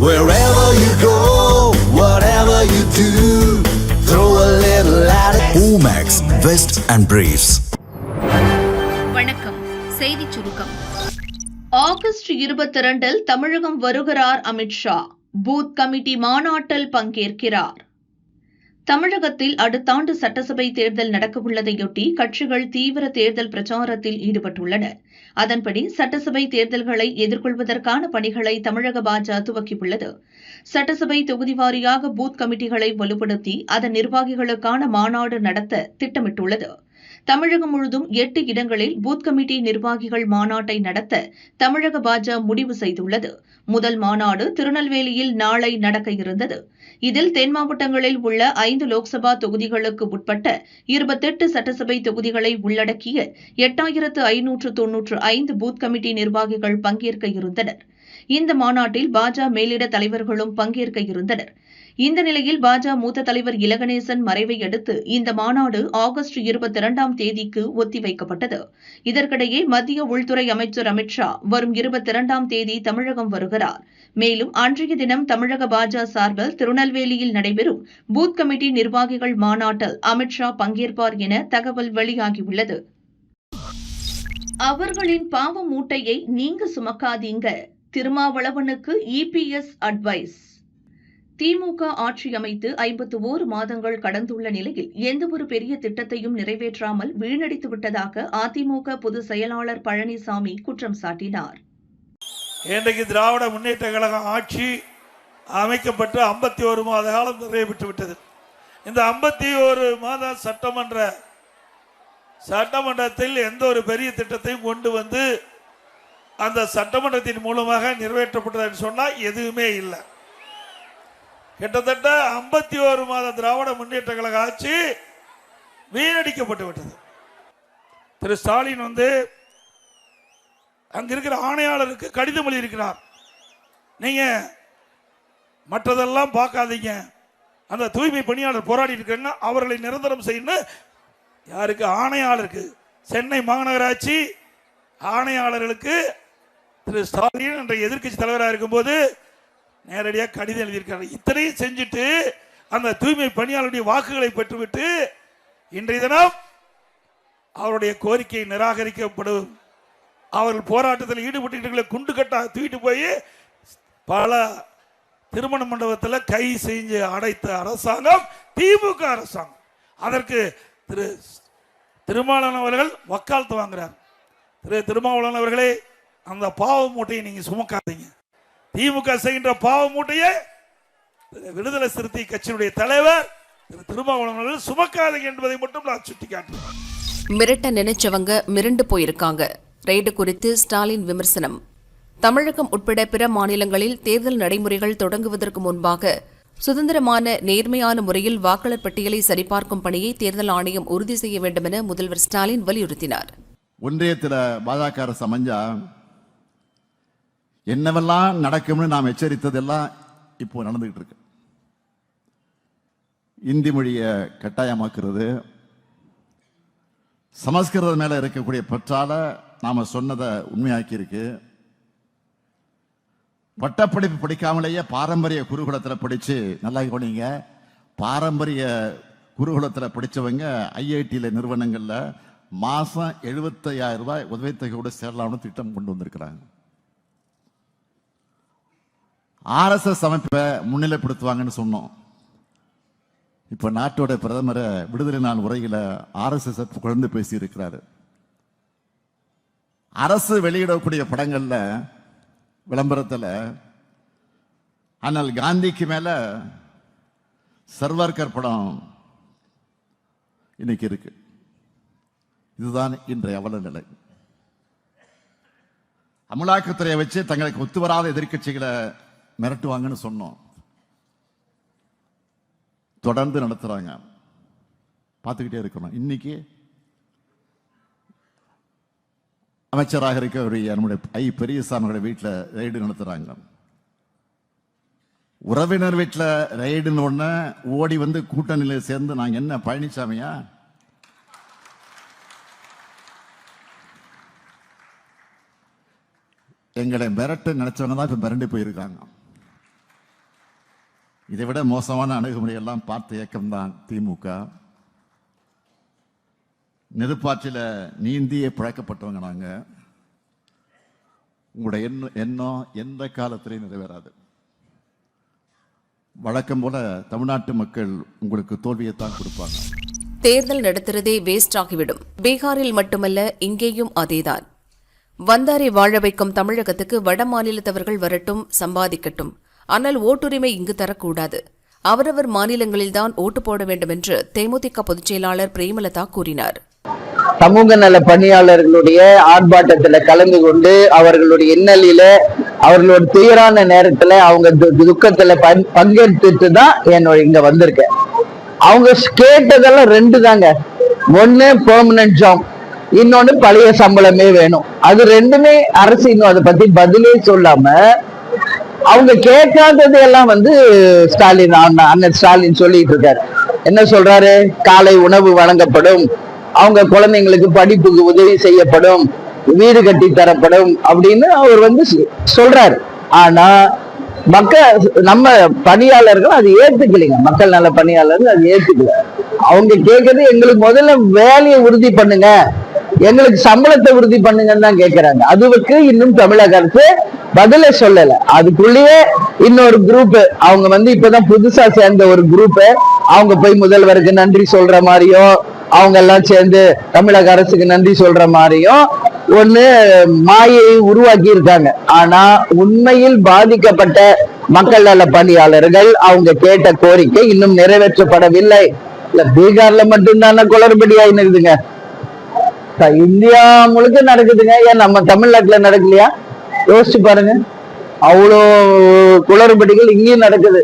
Wherever you go, whatever you do, throw a little at it. Omax, Vest and Briefs. வணக்கம். செய்திச் சுருக்கம். August இருபத்தி இரண்டில் தமிழகம் வருகிறார் அமித்ஷா பூத் கமிட்டி மாநாட்டில் பங்கேற்கிறார். தமிழகத்தில் அடுத்த ஆண்டு சட்டசபை தேர்தல் நடக்கவுள்ளதையொட்டி கட்சிகள் தீவிர தேர்தல் பிரச்சாரத்தில் ஈடுபட்டுள்ளன அதன்படி சட்டசபை தேர்தல்களை எதிர்கொள்வதற்கான பணிகளை தமிழக பாஜக துவக்கியுள்ளது. சட்டசபை தொகுதி வாரியாக பூத் கமிட்டிகளை வலுப்படுத்தி அதன் நிர்வாகிகளுக்கான மாநாடு நடத்த திட்டமிட்டுள்ளது. தமிழகம் முழுதும் எட்டு இடங்களில் பூத் கமிட்டி நிர்வாகிகள் மாநாட்டை நடத்த தமிழக பாஜக முடிவு செய்துள்ளது. முதல் மாநாடு திருநெல்வேலியில் நாளை நடக்க இருந்தது. இதில் தென் மாவட்டங்களில் உள்ள ஐந்து லோக்சபா தொகுதிகளுக்கு உட்பட்ட இருபத்தெட்டு சட்டசபை தொகுதிகளை உள்ளடக்கிய எட்டாயிரத்து ஐநூற்று தொன்னூற்று ஐந்து பூத் கமிட்டி நிர்வாகிகள் பங்கேற்க இருந்தனர். இந்த மாநாட்டில் பாஜக மேலிட தலைவர்களும் பங்கேற்க இருந்தனர். இந்த நிலையில் பாஜக மூத்த தலைவர் இலகணேசன் மறைவை அடுத்து இந்த மாநாடு ஆகஸ்ட் இருபத்தி இரண்டாம் தேதிக்கு ஒத்திவைக்கப்பட்டது. இதற்கிடையே மத்திய உள்துறை அமைச்சர் அமித்ஷா வரும் இருபத்தி இரண்டாம் தேதி தமிழகம் வருகிறார். மேலும் அன்றைய தினம் தமிழக பாஜக சார்பில் திருநெல்வேலியில் நடைபெறும் பூத் கமிட்டி நிர்வாகிகள் மாநாட்டில் அமித்ஷா பங்கேற்பார் என தகவல் வெளியாகியுள்ளது. அவர்களின் பாவ மூட்டையை நீங்க சுமக்காதீங்க. திருமாவளவனுக்கு இபிஎஸ் அட்வைஸ் திமுக ஆட்சி அமைத்து ஐம்பத்து ஓரு மாதங்கள் கடந்துள்ள நிலையில் எந்தவொரு பெரிய திட்டத்தையும் நிறைவேற்றாமல் வீணடித்து விட்டதாக அதிமுக பொதுச் செயலாளர் பழனிசாமி குற்றம் சாட்டினார். இன்றைக்கு திராவிட முன்னேற்ற கழகம் ஆட்சி அமைக்கப்பட்டு ஐம்பத்தி ஒரு மாத காலம் நிறைவேற்று விட்டது. இந்த ஐம்பத்தி ஒரு மாத சட்டமன்ற சட்டமன்றத்தில் எந்த ஒரு பெரிய திட்டத்தையும் கொண்டு வந்து அந்த சட்டமன்றத்தின் மூலமாக நிறைவேற்றப்பட்டதுன்னு சொன்னால் எதுவுமே இல்லை. கிட்டத்தட்ட ஐம்பத்தி ஒரு மாத திராவிட முன்னேற்ற கழக ஆட்சி வீணடிக்கப்பட்டு விட்டது. திரு ஸ்டாலின் வந்து அங்க இருக்கிற ஆணையாளருக்கு கடிதம் எழுதியிருக்கிறார். நீங்க மற்றதெல்லாம் பார்க்காதீங்க. அந்த தூய்மை பணியாளர் போராடி இருக்காங்க அவர்களை நிரந்தரம் செய்யணும் யாருக்கு? ஆணையாளருக்கு. சென்னை மாநகராட்சி ஆணையாளர்களுக்கு திரு ஸ்டாலின் என்ற எதிர்க்கட்சி தலைவராக இருக்கும்போது நேரடியாக கடிதம் எழுதியிருக்காரு இத்தனையும் செஞ்சுட்டு அந்த தூய்மை பணியாளருடைய வாக்குகளை பெற்றுவிட்டு இன்றைய தினம் அவருடைய கோரிக்கை நிராகரிக்கப்படும். அவர்கள் போராட்டத்தில் ஈடுபட்டு குண்டு கட்டா தூக்கிட்டு போய் பல திருமண மண்டபத்தில் கை செஞ்சு அடைத்த அரசாங்கம் திமுக அரசாங்கம். அதற்கு திரு திருமாவளவன் அவர்கள் வக்காலத்து வாங்குறார். திரு திருமாவளவன் அவர்களே அந்த பாவ மூட்டையை நீங்க சுமக்காதீங்க. திமுக செய்கின்ற பாவ மூட்டையை விடுதலை சிறுத்தை கட்சியினுடைய தலைவர் திரு திருமாவளவன் அவர்கள் சுமக்காதீங்க என்பதை மட்டும் நான் சுட்டிக்காட்டுறேன் மிரட்ட நினைச்சவங்க மிரண்டு போயிருக்காங்க. ரெய்டு குறித்து ஸ்டாலின் விமர்சனம். தமிழகம் உட்பட பிற மாநிலங்களில் தேர்தல் நடைமுறைகள் தொடங்குவதற்கு முன்பாக சுதந்திரமான நேர்மையான முறையில் வாக்காளர் பட்டியலை சரிபார்க்கும் பணியை தேர்தல் ஆணையம் உறுதி செய்ய வேண்டும் என முதல்வர் ஸ்டாலின் வலியுறுத்தினார். ஒன்றியத்தில் பாஜக அரசு அமைஞ்சா என்னவெல்லாம் நடக்கும்னு நாம் எச்சரித்ததெல்லாம் இப்போ நடந்துகிட்டு இருக்கு. இந்தி மொழியை கட்டாயமாக்குறது சமஸ்கிருதம் மேலே இருக்கக்கூடிய பற்றால நாம சொன்னதை உண்மையாக்கி இருக்கு பட்டப்படிப்பு படிக்காமலேயே பாரம்பரிய குருகுலத்தில் படித்து நல்லா கவனிங்க. பாரம்பரிய குருகுலத்தில் படித்தவங்க ஐஐடியில் நிறுவனங்களில் மாதம் எழுபத்தையாயிரம் ரூபாய் உதவித்தொகையோடு சேரலாம்னு திட்டம் கொண்டு வந்திருக்கிறாங்க. ஆர்எஸ்எஸ் அமைப்பை முன்னிலைப்படுத்துவாங்கன்னு சொன்னோம். இப்போ நாட்டோட பிரதமரை விடுதலை நாள் உரையில் ஆர்எஸ்எஸ் குழந்து பேசியிருக்கிறாரு. அரசு வெளியிடக்கூடிய படங்கள்ல விளம்பரத்தில் ஆனால் காந்திக்கு மேல சர்வார்கர் படம் இன்னைக்கு இருக்கு. இதுதான் இன்றைய அவல நிலை அமலாக்கத்துறையை வச்சு தங்களுக்கு ஒத்து வராத எதிர்க்கட்சிகளை மிரட்டுவாங்கன்னு சொன்னோம். தொடர்ந்து நடத்துறாங்க. பார்த்துக்கிட்டே இருக்கணும். இன்னைக்கு அமைச்சராக இருக்கக்கூடிய நம்முடைய ஐ பெரியசாமியோட வீட்டில் ரைடு நடத்துகிறாங்க உறவினர் வீட்டில் ரைடுன்னு ஒன்று ஓடி வந்து கூட்டணியில் சேர்ந்து நாங்கள் என்ன பழனிசாமியா எங்களை மிரட்டு நினைச்சவங்க தான் இப்போ மிரண்டு போயிருக்காங்க. இதை விட மோசமான அணுகுமுறையெல்லாம் பார்த்த இயக்கம்தான் திமுக. நெருப்பாற்றில் நீந்தியே பழக்கப்பட்டவங்க நாங்கள் உங்களோட எண்ணம் எண்ணம் எந்த காலத்திலையும் நிறைவேறாது. வழக்கம் போல தமிழ்நாட்டு மக்கள் உங்களுக்கு தோல்வியைத்தான் கொடுப்பாங்க. தேர்தல் நடத்துறதே வேஸ்ட் ஆகிவிடும். பீகாரில் மட்டுமல்ல இங்கேயும் அதேதான். வந்தாரை வாழ வைக்கும் தமிழகத்துக்கு வட மாநிலத்தவர்கள் வரட்டும் சம்பாதிக்கட்டும். ஆனால் ஓட்டுரிமை இங்கு தரக்கூடாது. அவரவர் மாநிலங்களில்தான் ஓட்டு போட வேண்டும் என்று தேமுதிக பொதுச் செயலாளர் பிரேமலதா கூறினார். சமூக நல பணியாளர்களுடைய ஆர்ப்பாட்டத்துல கலந்து கொண்டு அவர்களுடைய இன்னலில அவர்களோட துயரான நேரத்துல அவங்க து- துக்கத்துல பங்- பங்கெடுத்துட்டு தான் என்னோட இங்க வந்திருக்கேன். அவங்க கேட்டதெல்லாம் ரெண்டு தாங்க ஒண்ணு பெர்மனன்ட் ஜாப் இன்னொன்னு பழைய சம்பளமே வேணும். அது ரெண்டுமே அரசு இன்னும் அதை பத்தி பதிலே சொல்லாம அவங்க கேட்காதது எல்லாம் வந்து ஸ்டாலின் அண்ணன் ஸ்டாலின் சொல்லிட்டு இருக்காரு. என்ன சொல்றாரு? காலை உணவு வழங்கப்படும். அவங்க குழந்தைங்களுக்கு படிப்புக்கு உதவி செய்யப்படும் வீடு கட்டி தரப்படும் அப்படின்னு அவர் வந்து சொல்றாரு. ஆனா மக்கள் நம்ம பணியாளர்கள் அது ஏத்துக்கலைங்க. மக்கள் நல பணியாளர்கள் அது ஏத்துக்கல. அவங்க கேட்கறது எங்களுக்கு முதல்ல வேலையை உறுதி பண்ணுங்க. எங்களுக்கு சம்பளத்தை உறுதி பண்ணுங்கன்னு தான் கேட்கிறாங்க அதுவுக்கு இன்னும் தமிழக அரசு பதில சொல்லல. அதுக்குள்ளேயே இன்னொரு குரூப் அவங்க வந்து இப்பதான் புதுசா சேர்ந்த ஒரு குரூப் அவங்க போய் முதல்வருக்கு நன்றி சொல்ற மாதிரியும் அவங்க எல்லாம் சேர்ந்து தமிழக அரசுக்கு நன்றி சொல்ற மாதிரியும் ஒண்ணு மாயை உருவாக்கி இருக்காங்க ஆனா உண்மையில் பாதிக்கப்பட்ட மக்கள் நல பணியாளர்கள் அவங்க கேட்ட கோரிக்கை இன்னும் நிறைவேற்றப்படவில்லை. இல்ல பீகார்ல மட்டும்தானே குளறுபடி ஆயினுக்குதுங்க இந்தியா முழுக்க நடக்குதுங்க. ஏன் நம்ம தமிழ்நாட்டுல நடக்கலையா? யோசிச்சு பாருங்க. அவ்வளோ குளறுபடிகள் இங்கேயும் நடக்குது.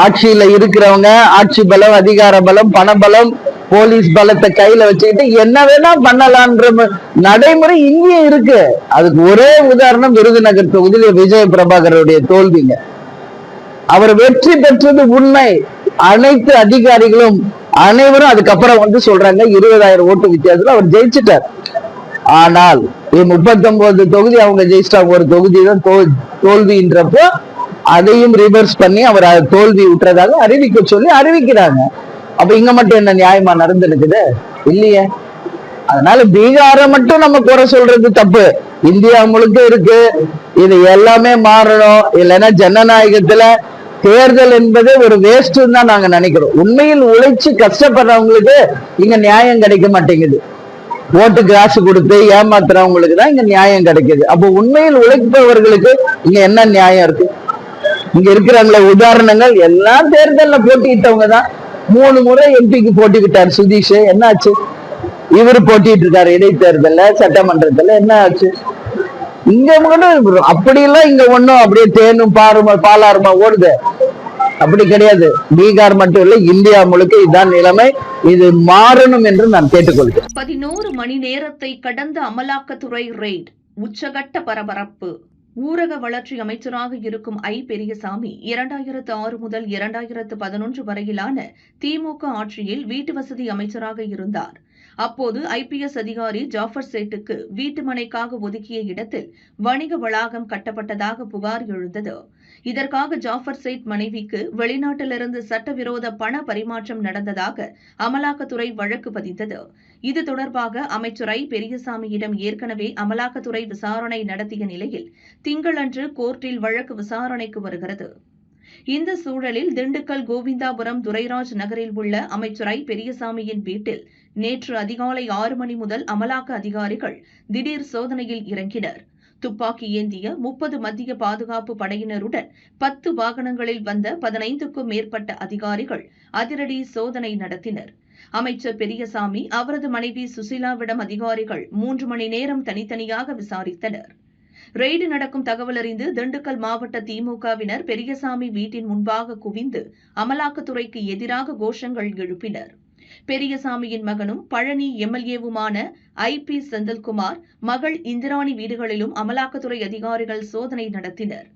ஆட்சியில இருக்கிறவங்க ஆட்சி பலம் அதிகார பலம் பணபலம் போலீஸ் பலத்தை கையில வச்சுக்கிட்டு என்ன வேணா பண்ணலான்ற நடைமுறை இங்கேயும் இருக்கு. அதுக்கு ஒரே உதாரணம் விருதுநகர் தொகுதியில விஜய பிரபாகருடைய தோல்விங்க. அவர் வெற்றி பெற்றது உண்மை. அனைத்து அதிகாரிகளும் அனைவரும் அதுக்கப்புறம் வந்து சொல்றாங்க இருபதாயிரம் ஓட்டு வித்தியாசத்துல அவர் ஜெயிச்சிட்டார். ஆனால் முப்பத்தி ஒன்பது தொகுதி அவங்க ஜெயிச்சிட்டாங்க. ஒரு தொகுதி தான் தோல்வின்றப்போ அதையும் ரிவர்ஸ் பண்ணி அவர் தோல்வி விட்டுறதாக அறிவிக்க சொல்லி அறிவிக்கிறாங்க. அப்ப இங்க மட்டும் என்ன நியாயமா நடந்திருக்குது? இல்லையே. அதனால பீகாரை மட்டும் நம்ம குறை சொல்றது தப்பு. இந்தியா முழுக்க இருக்கு. இது எல்லாமே மாறணும். இல்லைன்னா ஜனநாயகத்துல தேர்தல் என்பது ஒரு வேஸ்ட் தான் நாங்க நினைக்கிறோம். உண்மையில் உழைச்சு கஷ்டப்படுறவங்களுக்கு இங்க நியாயம் கிடைக்க மாட்டேங்குது. ஓட்டு காசு கொடுத்து ஏமாத்துறவங்களுக்கு தான் இங்க நியாயம் கிடைக்குது. அப்போ உண்மையில் உழைப்பவர்களுக்கு இங்க என்ன நியாயம் இருக்கு? இங்க இருக்கிறவங்கள உதாரணங்கள் எல்லாம் தேர்தல்ல போட்டியிட்டவங்க தான் மூணு முறை எம்பிக்கு போட்டிக்கிட்டார் சுதீஷ். என்ன ஆச்சு இவர் போட்டிட்டு இருக்காரு இடைத்தேர்தல்ல சட்டமன்றத்துல. என்ன ஆச்சு இங்க மட்டும் அப்படியெல்லாம் இங்க ஒண்ணும் அப்படியே தேனும் பாருமா பாலாருமா ஓடுது. அப்படி கிடையாது. பீகார் மட்டும் இல்ல இந்தியா முழுக்க இதுதான் நிலைமை. இது மாறணும் என்று நான் கேட்டுக்கொள்கிறேன். பதினோரு மணி நேரத்தை கடந்த அமலாக்கத்துறை ரெய்ட். உச்சகட்ட பரபரப்பு. ஊரக வளர்ச்சி அமைச்சராக இருக்கும் ஐ. பெரியசாமி இரண்டாயிரத்து ஆறு முதல் இரண்டாயிரத்து பதினொன்று வரையிலான திமுக ஆட்சியில் வீட்டு வசதி அமைச்சராக இருந்தார். அப்போது ஐபிஎஸ் அதிகாரி ஜாஃபர் சேட்டுக்கு வீட்டு மனைக்காக ஒதுக்கிய இடத்தில் வணிக வளாகம் கட்டப்பட்டதாக புகார் எழுந்தது. இதற்காக ஜாஃபர் சேட் மனைவிக்கு வெளிநாட்டிலிருந்து சட்டவிரோத பண பரிமாற்றம் நடந்ததாக அமலாக்கத்துறை வழக்கு பதிந்தது. இது தொடர்பாக அமைச்சர் ஐ பெரியசாமியிடம் ஏற்கனவே அமலாக்கத்துறை விசாரணை நடத்திய நிலையில் திங்களன்று கோர்ட்டில் வழக்கு விசாரணைக்கு வருகிறது. இந்த சூழலில் திண்டுக்கல் கோவிந்தாபுரம் துரைராஜ் நகரில் உள்ள அமைச்சர் ஐ பெரியசாமியின் வீட்டில் நேற்று அதிகாலை ஆறு மணி முதல் அமலாக்க அதிகாரிகள் திடீர் சோதனையில் இறங்கினர். துப்பாக்கி ஏந்திய முப்பது மத்திய பாதுகாப்பு படையினருடன் பத்து வாகனங்களில் வந்த பதினைந்துக்கும் மேற்பட்ட அதிகாரிகள் அதிரடி சோதனை நடத்தினர். அமைச்சர் பெரியசாமி அவரது மனைவி சுசிலாவிடம் அதிகாரிகள் மூன்று மணி நேரம் தனித்தனியாக விசாரித்தனர். ரெய்டு நடக்கும் தகவல் அறிந்து திண்டுக்கல் மாவட்ட திமுகவினர் பெரியசாமி வீட்டின் முன்பாக குவிந்து அமலாக்கத்துறைக்கு எதிராக கோஷங்கள் எழுப்பினர். பெரியசாமியின் மகனும் பழனி எம்எல்ஏவுமான ஐ பி செந்தில்குமார் மகள் இந்திராணி வீடுகளிலும் அமலாக்கத்துறை அதிகாரிகள் சோதனை நடத்தினர்.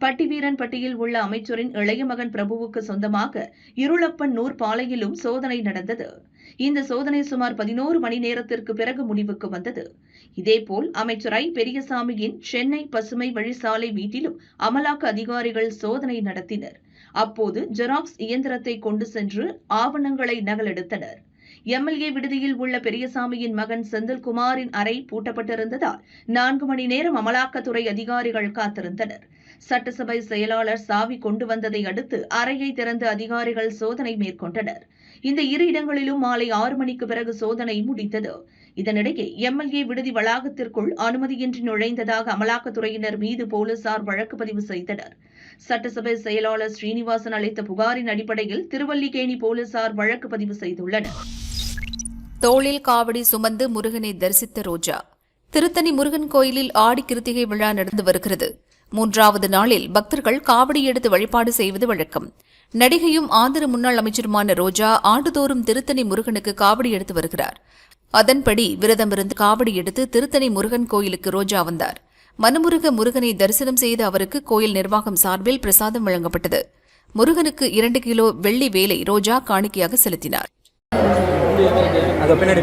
பட்டிவீரன்பட்டியில் உள்ள அமைச்சரின் இளைய மகன் பிரபுவுக்கு சொந்தமாக இருளப்பன் நூர் பாலையிலும் சோதனை நடந்தது. இந்த சோதனை சுமார் பதினோரு மணி நேரத்திற்கு பிறகு முடிவுக்கு வந்தது. இதேபோல் அமைச்சர் ஐ. பெரியசாமியின் சென்னை பசுமை வழிசாலை வீட்டிலும் அமலாக்க அதிகாரிகள் சோதனை நடத்தினர். அப்போது ஜெராக்ஸ் இயந்திரத்தை கொண்டு சென்று ஆவணங்களை நகலெடுத்தனர். எம்எல்ஏ விடுதியில் உள்ள பெரியசாமியின் மகன் செந்தில்குமாரின் அறை பூட்டப்பட்டிருந்ததால் நான்கு மணி நேரம் அமலாக்கத்துறை அதிகாரிகள் காத்திருந்தனர். சட்டசபை செயலாளர் சாவி கொண்டு வந்ததை அடுத்து அறையை திறந்து அதிகாரிகள் சோதனை மேற்கொண்டனர். இந்த இரு இடங்களிலும் மாலை ஆறு மணிக்கு பிறகு சோதனை முடித்தது இதனிடையே எம்எல்ஏ விடுதி வளாகத்திற்குள் அனுமதியின்றி நுழைந்ததாக அமலாக்கத்துறையினர் மீது போலீசார் வழக்கு பதிவு செய்தனர். சட்டசபை செயலாளர் ஸ்ரீனிவாசன் அளித்த புகாரின் அடிப்படையில் திருவல்லிக்கேணி போலீசார் வழக்கு பதிவு செய்துள்ளனர். தோளில் காவடி சுமந்து முருகனை தரிசித்த ரோஜா. திருத்தணி முருகன் கோயிலில் ஆடி கிருத்திகை விழா நடந்து வருகிறது. மூன்றாவது நாளில் பக்தர்கள் காவடி எடுத்து வழிபாடு செய்வது வழக்கம். நடிகையும் ஆந்திர முன்னாள் அமைச்சருமான ரோஜா ஆண்டுதோறும் திருத்தணி முருகனுக்கு காவடி எடுத்து வருகிறார். அதன்படி விரதமிருந்து காவடி எடுத்து திருத்தணி முருகன் கோயிலுக்கு ரோஜா வந்தார். மனுமுருக முருகனை தரிசனம் செய்து அவருக்கு கோயில் நிர்வாகம் சார்பில் பிரசாதம் வழங்கப்பட்டது. முருகனுக்கு இரண்டு கிலோ வெள்ளி வேலை ரோஜா காணிக்கையாக செலுத்தினார். அதோ பின்னாடி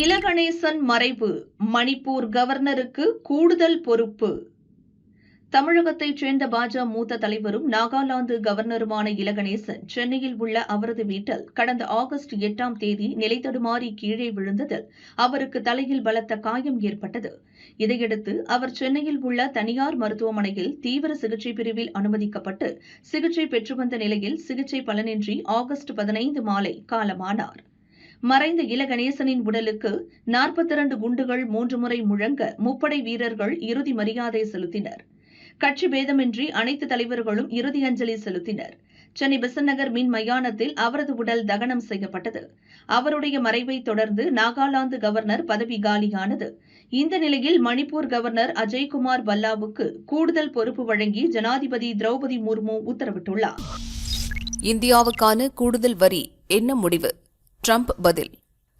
இலகணேசன் மறைவு மணிப்பூர் கவர்னருக்கு கூடுதல் பொறுப்பு. தமிழகத்தைச் சேர்ந்த பாஜக மூத்த தலைவரும் நாகாலாந்து கவர்னருமான இலகணேசன் சென்னையில் உள்ள அவரது வீட்டில் கடந்த ஆகஸ்ட் எட்டாம் தேதி நிலை தடுமாறி கீழே விழுந்ததில் அவருக்கு தலையில் பலத்த காயம் ஏற்பட்டது. இதையடுத்து அவர் சென்னையில் உள்ள தனியார் மருத்துவமனையில் தீவிர சிகிச்சை பிரிவில் அனுமதிக்கப்பட்டு சிகிச்சை பெற்று வந்த நிலையில் சிகிச்சை பலனின்றி ஆகஸ்ட் பதினைந்து மாலை காலமானார். மறைந்த இலகணேசனின் உடலுக்கு நாற்பத்தி இரண்டு குண்டுகள் மூன்று முறை முழங்க முப்படை வீரர்கள் இறுதி மரியாதை செலுத்தினர். கட்சி பேதமின்றி அனைத்து தலைவர்களும் இறுதி அஞ்சலி செலுத்தினர். சென்னை பெசன்ட் நகர் மின் மயானத்தில் அவரது உடல் தகனம் செய்யப்பட்டது. அவருடைய மறைவை தொடர்ந்து நாகாலாந்து கவர்னர் பதவி காலியானது. இந்த நிலையில் மணிப்பூர் கவர்னர் அஜய்குமார் பல்லாவுக்கு கூடுதல் பொறுப்பு வழங்கி ஜனாதிபதி திரௌபதி முர்மு உத்தரவிட்டுள்ளார். இந்தியாவுக்கான கூடுதல் வரி என்ன முடிவு? ட்ரம்ப் பதில்.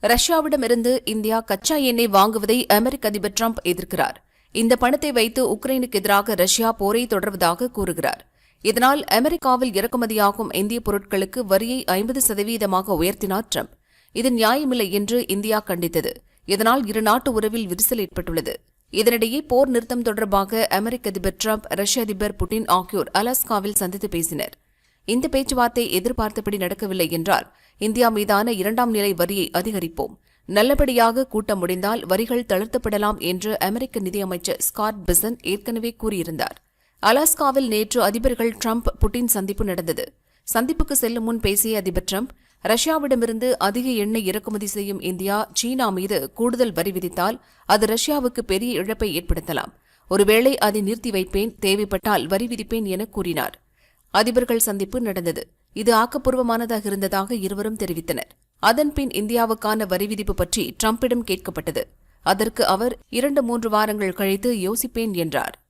ரஷ்யாவிடமிருந்து இந்தியா கச்சா எண்ணெய் வாங்குவதை அமெரிக்க அதிபர் ட்ரம்ப் எதிர்க்கிறார். இந்த பணத்தை வைத்து உக்ரைனுக்கு எதிராக ரஷ்யா போரை தொடர்வதாக கூறுகிறார். இதனால் அமெரிக்காவில் இறக்குமதியாகும் இந்திய பொருட்களுக்கு வரியை ஐம்பது சதவீதமாக உயர்த்தினார் ட்ரம்ப். இது நியாயமில்லை என்று இந்தியா கண்டித்தது. இதனால் இரு நாட்டு உறவில் விரிசல் ஏற்பட்டுள்ளது. இதனிடையே போர் நிறுத்தம் தொடர்பாக அமெரிக்க அதிபர் ட்ரம்ப் ரஷ்ய அதிபர் புட்டின் ஆகியோர் அலாஸ்காவில் சந்தித்து பேசினர். இந்த பேச்சுவார்த்தை எதிர்பார்த்தபடி நடக்கவில்லை என்றால் இந்தியா மீதான இரண்டாம் நிலை வரியை அதிகரிப்போம். நல்லபடியாக கூட்டம் முடிந்தால் வரிகள் தளர்த்தப்படலாம் என்று அமெரிக்க நிதியமைச்சர் ஸ்காட் பிசன் ஏற்கனவே கூறியிருந்தார். அலாஸ்காவில் நேற்று அதிபர்கள் ட்ரம்ப் புட்டின் சந்திப்பு நடந்தது. சந்திப்புக்கு செல்லும் முன் பேசிய அதிபர் ட்ரம்ப் ரஷ்யாவிடமிருந்து அதிக எண்ணெய் இறக்குமதி செய்யும் இந்தியா சீனா மீது கூடுதல் வரி விதித்தால் அது ரஷ்யாவுக்கு பெரிய இழப்பை ஏற்படுத்தலாம். ஒருவேளை அதை நிறுத்தி வைப்பேன் தேவைப்பட்டால் வரி விதிப்பேன் என கூறினார். அதிபர்கள் சந்திப்பு நடந்தது. இது ஆக்கப்பூர்வமானதாக இருந்ததாக இருவரும் தெரிவித்தனர். அதன்பின் இந்தியாவுக்கான வரி விதிப்பு பற்றி ட்ரம்பிடம் கேட்கப்பட்டது. அதற்கு அவர் இரண்டு மூன்று வாரங்கள் கழித்து யோசிப்பேன் என்றார்.